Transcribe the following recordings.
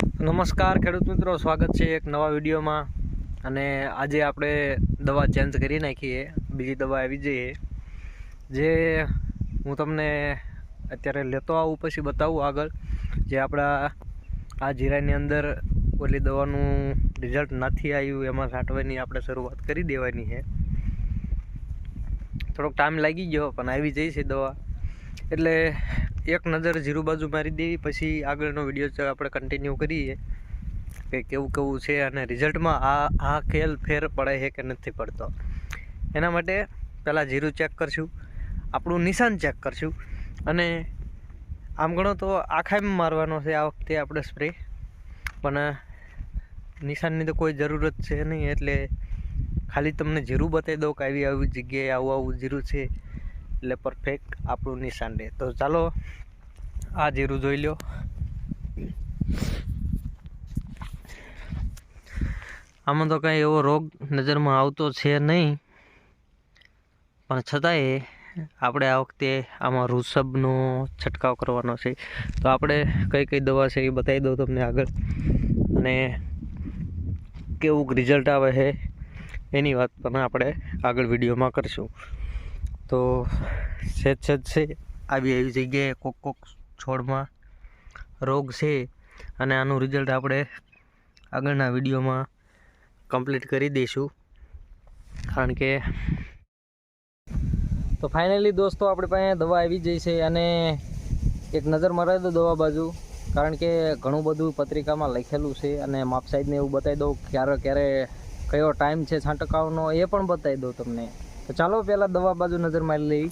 નમસ્કાર ખેડૂત મિત્રો, સ્વાગત છે એક નવા વિડીયોમાં. અને આજે આપણે દવા ચેન્જ કરી નાખીએ, બીજી દવા આવી જઈએ. જે હું તમને અત્યારે લેતો આવું પછી બતાવું આગળ. જે આપણા આ જીરાની અંદર ઓલી દવાનું રિઝલ્ટ નથી આવ્યું, એમાં છાંટવાની આપણે શરૂઆત કરી દેવાની છે. થોડોક ટાઈમ લાગી ગયો, પણ આવી જઈ છે દવા. એટલે એક નજર જીરું બાજુ મારી દેવી, પછી આગળનો વીડિયો આપણે કન્ટિન્યુ કરીએ. કે કેવું કેવું છે અને રિઝલ્ટમાં આ આ ખેલ ફેર પડે છે કે નથી પડતો. એના માટે પહેલાં જીરું ચેક કરશું. આપણું નિશાન ચેક કરશું. અને આમ ગણો તો આખામાં મારવાનો છે આ વખતે આપણે સ્પ્રે પણ નિશાનની તો કોઈ જરૂરત છે નહીં, એટલે ખાલી તમને જીરું બતાવી દઉં કે આવી આવી જગ્યાએ આવું આવું જીરું છે. એટલે પરફેક્ટ આપણું નિશાન રહે. તો ચાલો, આ જીરું જોઈ લો આમાં તો કાંઈ એવો રોગ નજરમાં આવતો છે નહીં. પણ છતાંય આપણે આ વખતે આમાં રૂસબનો છંટકાવ કરવાનો છે. તો આપણે કઈ કઈ દવા છે એ બતાવી દઉં તમને આગળ. અને કેવું રિઝલ્ટ આવે છે એની વાત પણ આપણે આગળ વિડીયોમાં કરશું. તો સેજ સેજ છે. આવી એવી જગ્યાએ કોક કોક છોડમાં રોગ છે અને આનું રિઝલ્ટ આપણે આગળના વિડીયોમાં કમ્પ્લીટ કરી દઈશું. કારણ કે તો ફાઇનલી દોસ્તો આપણી પાસે દવા આવી જઈ છે અને એક નજર મરાવી દો દવા બાજુ. કારણ કે ઘણું બધું પત્રિકામાં લખેલું છે અને માપ સાઈડને એવું બતાવી દઉં ક્યારે ક્યારે કયો ટાઈમ છે છાંટકાવનો એ પણ બતાવી દઉં તમને. તો ચાલો પહેલાં દવા બાજુ નજર મારી લઈ.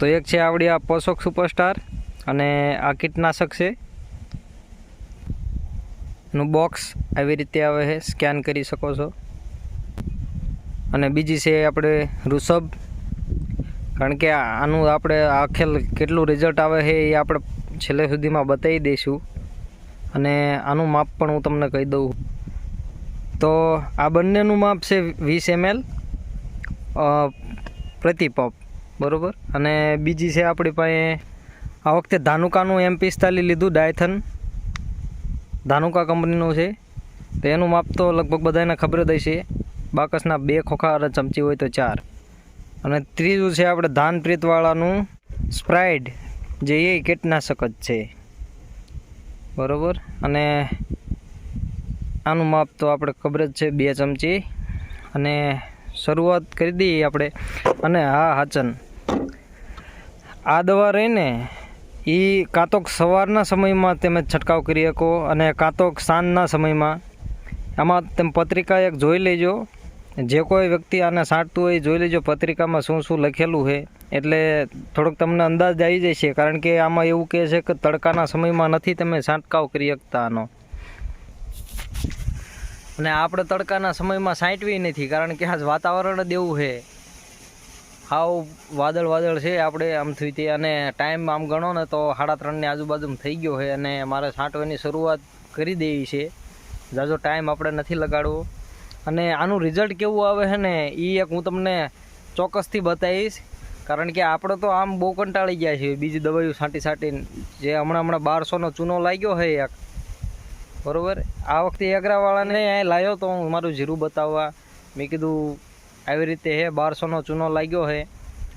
તો એક છે આવડી આ પોષક સુપરસ્ટાર અને આ કીટનાશક છે. નું બોક્સ આવી રીતે આવે છે, સ્કેન કરી શકો છો. અને બીજી છે આપણે ઋષભ. કારણ કે આનું આપણે આખેલ કેટલું રિઝલ્ટ આવે છે એ આપણે છેલ્લે સુધીમાં બતાવી દઈશું. અને આનું માપ પણ હું તમને કહી દઉં. તો આ બંનેનું માપ છે વીસ એમએલ. પ્રતિ પંપ બરાબર? અને બીજી છે આપણી પાસે, આ વખતે ધાનુકાનું એમ પિસ્તાલીસ લીધું, ડાયથન. ધાનુકા કંપનીનું છે. તો એનું માપ તો લગભગ બધાને ખબર જ હશે. બાકસના બે ખોખા ચમચી હોય તો ચાર. અને ત્રીજું છે આપણે ધાનપ્રીતવાળાનું સ્પ્રાઇડ, જે એ કીટનાશક જ છે. બરાબર? અને આનું માપ તો આપણે ખબર જ છે બે ચમચી. અને શરૂઆત કરી દઈએ આપણે. અને હા, હાચન. આ દવા રહીને એ કાં તો સવારના સમયમાં તમે છંટકાવ કરી શકો અને કાં તો સાંજના સમયમાં. આમાં તમે પત્રિકા એક જોઈ લેજો. જે કોઈ વ્યક્તિ આને સાંટતું હોય જોઈ લેજો પત્રિકામાં શું શું લખેલું છે. એટલે થોડોક તમને અંદાજ આવી જશે. કારણ કે આમાં એવું કહે છે કે તડકાના સમયમાં નથી તમે છાંટકાવ કરી શકતા આનો. અને આપણે તડકાના સમયમાં સાંટવી નથી, કારણ કે આજ વાતાવરણ એવું છે. હાવ વાદળ વાદળ છે આપણે આમ થઈ તે, અને ટાઈમ આમ ગણો ને તો સાડા ત્રણની આજુબાજુમાં થઈ ગયો છે અને મારે છાંટવાની શરૂઆત કરી દેવી છે. જાજો ટાઈમ આપણે નથી લગાડવો. અને આનું રિઝલ્ટ કેવું આવે છે ને એ એક હું તમને ચોક્કસથી બતાવીશ. કારણ કે આપણે તો આમ બહુ કંટાળી ગયા છીએ. બીજી દવાઈઓ છાંટી છાંટીને જે હમણાં હમણાં બારસોનો ચૂનો લાગ્યો છે એક. બરાબર? આ વખતે એગરાવાળાને અહીં લાવ્યો તો હું મારું જીરું બતાવવા. મેં કીધું, આવી રીતે હે, બારસોનો ચૂનો લાગ્યો છે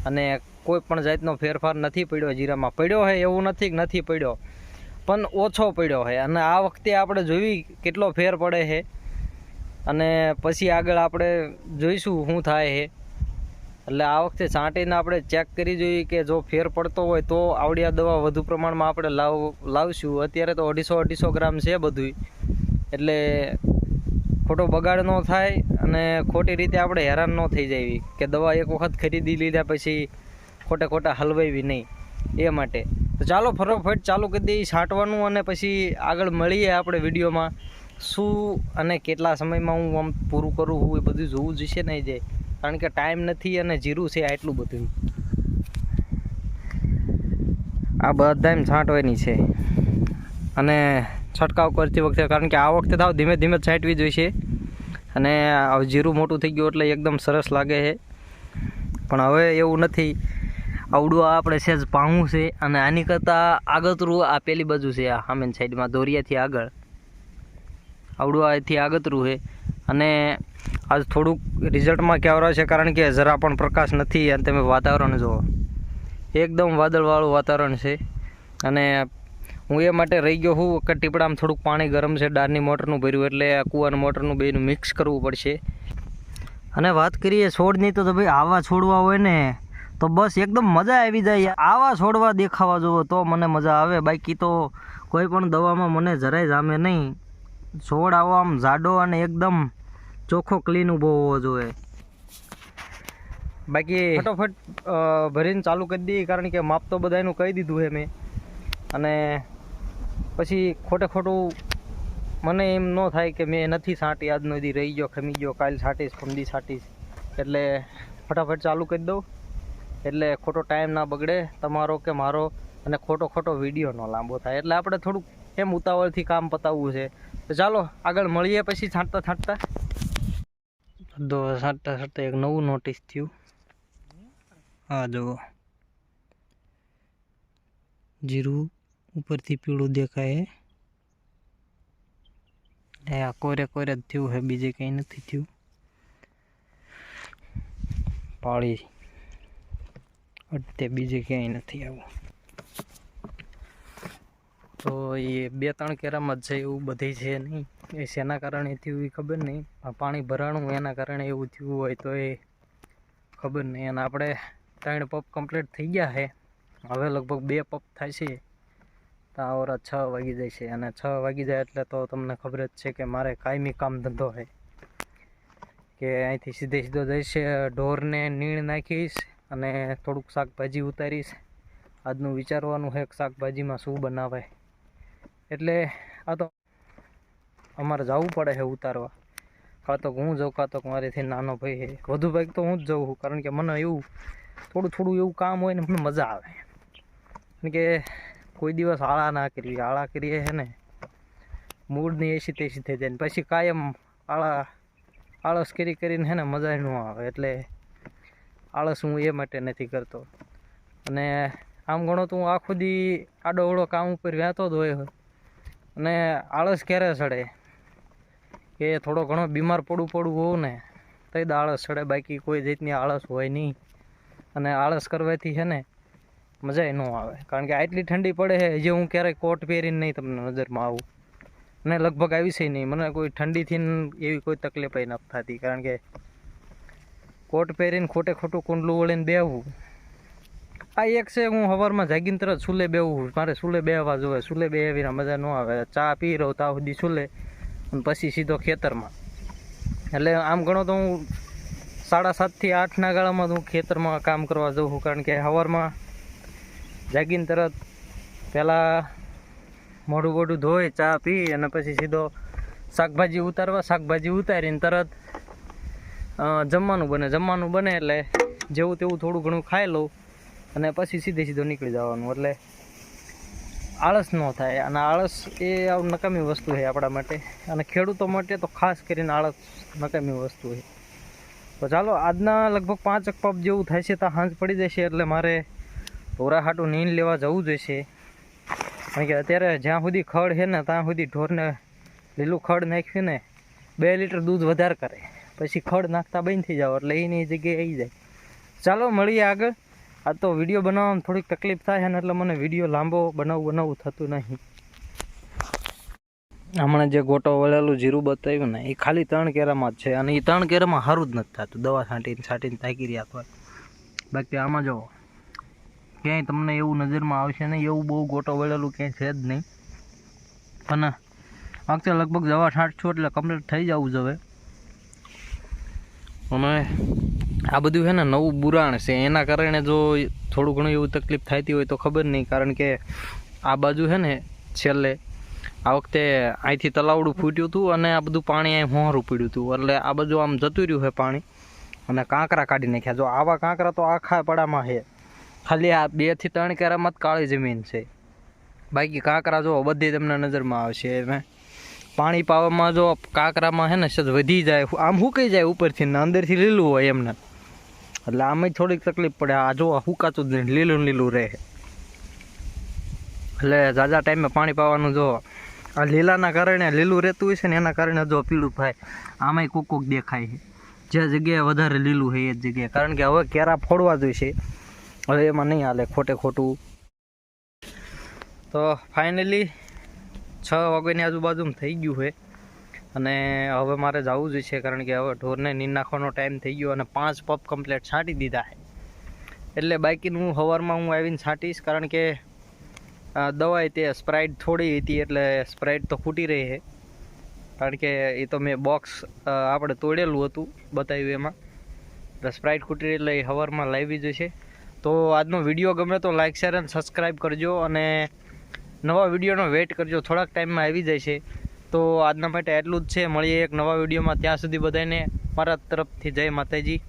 અને કોઈ પણ જાતનો ફેરફાર નથી પડ્યો, જીરામાં પડ્યો છે એવું નથી નથી પડ્યો, પણ ઓછો પડ્યો છે અને આ વખતે આપણે જોઈ કેટલો ફેર પડે છે અને પછી આગળ આપણે જોઈશું શું થાય છે એટલે આ વખતે છાંટીને આપણે ચેક કરી જોઈએ કે જો ફેર પડતો હોય તો આવડિયા દવા વધુ પ્રમાણમાં આપણે લાવ, લાવશું. અત્યારે તો અઢીસો અઢીસો ગ્રામ છે બધું એટલે ખોટો બગાડ ન થાય અને ખોટી રીતે આપણે હેરાન ન થઈ જાય કે દવા એક વખત ખરીદી લીધા પછી ખોટે ખોટા હલવાવી નહીં. એ માટે. તો ચાલો ફટોફટ ચાલુ કરી દઈએ છાંટવાનું અને પછી આગળ મળીએ આપણે વિડીયોમાં. શું અને કેટલા સમયમાં હું આમ પૂરું કરું હું એ બધું જોવું જશે નહીં જાય કારણ કે ટાઈમ નથી અને જીરું છે આટલું બધું આ બધા એમ છાંટવાની છે. અને છંટકાવ કરતી વખતે, કારણ કે આ વખતે તો ધીમે ધીમે છાંટવી જોઈશે. અને જીરું મોટું થઈ ગયું એટલે એકદમ સરસ લાગે છે. પણ હવે એવું નથી. આવડું આપણે સહેજ પાહું છે અને આની કરતાં આગતરું આ પેલી બાજુ છે, આ સામેની સાઈડમાં દોરિયાથી આગળ. આવડું આથી આગતરું છે. અને આજ થોડુંક રિઝલ્ટમાં કહેવાય છે, કારણ કે જરા પણ પ્રકાશ નથી અને તમે વાતાવરણ જુઓ. એકદમ વાદળવાળું વાતાવરણ છે. અને હું એ માટે રહી ગયો હું કે ટીપડામાં થોડુંક પાણી ગરમ છે ડારની મોટરનું ભર્યું, એટલે આ કૂવાનું મોટરનું બેનું મિક્સ કરવું પડશે. અને વાત કરીએ છોડની તો ભાઈ આવા છોડવા હોય ને, તો બસ એકદમ મજા આવી જાય. આવા છોડવા દેખાવા જુઓ તો મને મજા આવે. બાકી તો કોઈ પણ દવામાં મને જરાય જામે નહીં. છોડ આવો આમ જાડો અને એકદમ ચોખ્ખો ક્લીન ઊભો હોવો જોઈએ. બાકી ફટોફટ ભરીને ચાલુ કરી દઈએ, કારણ કે માપ તો બધાનું કહી દીધું છે મેં. અને પછી ખોટે ખોટું મને એમ ન થાય કે મેં નથી છાંટી, આજનો દી રહી ગયો, ખમી ગયો, કાલ છાંટીશ, ખમદી છાંટીશ. એટલે ફટાફટ ચાલુ કરી દઉં. એટલે ખોટો ટાઈમ ના બગડે તમારો કે મારો, અને ખોટો ખોટો વીડિયો ન લાંબો થાય. એટલે આપણે થોડુંક એમ ઉતાવળથી કામ પતાવવું છે. તો ચાલો, આગળ મળીએ પછી છાંટતા છાંટતા. બધો સાંટતા સાંટતા એક નવું નોટિસ થયું. હા, જુઓ. જીરું ઉપરથી પીળું દેખાય એ આ કોરે કોરે જ થયું છે બીજે કંઈ નથી થયું. પાળી. અટતે બીજે ક્યાંય નથી આવું. તો એ બે ત્રણ કેરામાં જ છે એવું બધી છે નહીં. એ શેના કારણે થયું એ ખબર નહીં, પાણી ભરાણું એના કારણે એવું થયું હોય તો એ ખબર નહીં. અને આપણે ત્રણ પપ કમ્પ્લીટ થઈ ગયા છે. હવે લગભગ બે પપ થાય છે તો આવરા છ વાગી જાય છે અને છ વાગી જાય એટલે તો તમને ખબર જ છે કે મારે કાયમી કામ ધંધો છે. કે અહીંથી સીધે સીધો જઈશ, ઢોરને નીણ નાખીશ અને થોડુંક શાકભાજી ઉતારીશ. આજનું વિચારવાનું છે શાકભાજીમાં શું બનાવાય. એટલે અમારે જવું પડે છે ઉતારવા. કાં તો હું જાઉં, કાં તો મારીથી નાનો ભાઈ છે વધુ ભાઈ તો હું જ જાઉં છું, કારણ કે મને એવું થોડું થોડું એવું કામ હોય ને મને મજા આવે. કારણ કે કોઈ દિવસ આળા ના કરીએ, આળા કરીએ છે ને, મૂળની એસી તેસી થઈ જાય ને પછી કાયમ આળા, આળસ કરી કરીને છે ને મજા ન આવે, એટલે આળસ હું એ માટે નથી કરતો. અને આમ ગણો તો હું આખો દી આડો અવળો કામ ઉપર વહેતો જ હોય. અને આળસ ક્યારે ચડે કે થોડો ઘણો બીમાર પડવું પડવું હોવું ને તો આળસ ચડે. બાકી કોઈ રીતની આળસ હોય નહીં. અને આળસ કરવાથી છે ને મજા ન આવે. કારણ કે આટલી ઠંડી પડે છે જે હું ક્યારેય કોટ પહેરીને નહીં તમને નજરમાં આવું. અને લગભગ આવી છે નહીં. મને કોઈ ઠંડીથી એવી કોઈ તકલીફ નથી થતી. કારણ કે કોટ પહેરીને ખોટે ખોટું કુંડલું વળીને બેહવું આ એક છે, હું સવારમાં જાગીને તરત સુલે બેહવું મારે સુલે બેહવા જોવે. સુલે બેહીને મજા ન આવે. ચા પી રહું તાવ સુધી સુલે. અને પછી સીધો ખેતરમાં. એટલે આમ ગણો તો હું સાડા સાતથી આઠના ગાળામાં હું ખેતરમાં કામ કરવા જાઉં છું. કારણ કે સવારમાં જાગીને તરત પહેલાં મોઢું બોઢું ધોઈ, ચા પી અને પછી સીધો શાકભાજી ઉતારવા. શાકભાજી ઉતારીને તરત જમવાનું બને. જમવાનું બને એટલે જેવું તેવું થોડું ઘણું ખાઈ લઉં અને પછી સીધે સીધો નીકળી જવાનું. એટલે આળસ ન થાય. અને આળસ એ નકામી વસ્તુ છે આપણા માટે. અને ખેડૂતો માટે તો ખાસ કરીને આળસ નકામી વસ્તુ છે. તો ચાલો, આજના લગભગ પાંચ પપ જેવું થાય છે, તો સાંજ પડી જશે એટલે મારે ઢોરા હાટું નીંદ લેવા જવું જોઈશે. કારણ કે અત્યારે જ્યાં સુધી ખડ છે ને, ત્યાં સુધી ઢોરને લીલું ખડ નાખ્યું ને, બે લીટર દૂધ વધારે કરે. પછી ખડ નાખતા બંધ થઈ જાવ એટલે એની જગ્યાએ આવી જાય. ચાલો, મળીએ આગળ. આ તો વીડિયો બનાવવામાં થોડીક તકલીફ થાય છે ને એટલે મને વીડિયો લાંબો બનાવવું બનાવવું થતું નહીં. હમણાં જે ગોટો વળેલું જીરું બતાવ્યું ને, એ ખાલી ત્રણ કેરામાં જ છે અને એ ત્રણ કેરામાં સારું જ નથી થતું. દવા છાંટીને છાંટીને થાકી રહ્યા તો. બાકી આમાં જો, ક્યાંય તમને એવું નજરમાં આવશે નહીં, એવું બહુ ગોટો વળેલું ક્યાંય છે જ નહીં. પણ વખતે લગભગ દવા છાંટશું એટલે કમ્પ્લીટ થઈ જવું જોઈએ અને આ બધું છે ને નવું બુરાણ છે. એના કારણે જો થોડું ઘણું એવું તકલીફ થતી હોય તો ખબર નહીં, કારણ કે આ બાજુ છે ને છેલ્લે આ વખતે અહીંથી તલાવડું ફૂટ્યું હતું અને આ બધું પાણી અહીં હોહરું પડ્યું હતું. એટલે આ બાજુ આમ જતું રહ્યું છે પાણી અને કાંકરા કાઢી નાખ્યા. જો આવા કાંકરા તો આખા પડામાં છે. ખાલી આ બેથી ત્રણ કેરામાં જ કાળી જમીન છે. બાકી કાંકરા જો બધી તમને નજરમાં આવશે. એમ પાણી પાવામાં જો કાંકરામાં છે ને સદ વધી જાય. આમ હુકાઈ જાય ઉપરથી ને અંદરથી લીલું હોય એમને એટલે આમાં થોડીક તકલીફ પડે. આ જો હુકાતું જ નહીં, લીલું લીલું રહે. એટલે ઝાઝા ટાઈમે પાણી પાવાનું જો, આ લીલાના કારણે લીલું રહેતું હોય છે ને એના કારણે જો પીળું થાય. આમાંય કોક કોક દેખાય છે. જે જગ્યાએ વધારે લીલું હોય એ જ જગ્યાએ. કારણ કે હવે કેરા ફોડવા જોઈશે હવે એમાં નહીં હાલે, ખોટે ખોટું. તો ફાઇનલી છ વાગ્યાની આજુબાજુમાં થઈ ગયું છે. અને હવે મારે જવું જ છે, કારણ કે હવે ઢોરને નીંદ નાખવાનો ટાઈમ થઈ ગયો અને પાંચ પપ કમ્પ્લેટ છાંટી દીધા છે. એટલે બાકીનું હું સવારમાં હું આવીને છાંટીશ, કારણ કે દવાઈ તે સ્પ્રાઇટ થોડી હતી, એટલે સ્પ્રાઇટ તો ફૂટી રહી છે. કારણ કે એ તો મેં બોક્સ આપણે તોડેલું હતું, બતાવ્યું એમાં. એટલે સ્પ્રાઇટ ખૂટી એટલે એ સવારમાં લાવી જશે. તો આજનો વીડિયો ગમે તો લાઇક શેર અને સબસ્ક્રાઈબ કરજો અને નવા વિડીયોનો વેઇટ કરજો. થોડાક ટાઈમમાં આવી જાય છે. તો આજના માટે એટલું જ છે. મળીએ એક નવા વિડીયોમાં. ત્યાં સુધી બધાને મારા તરફથી જય માતાજી.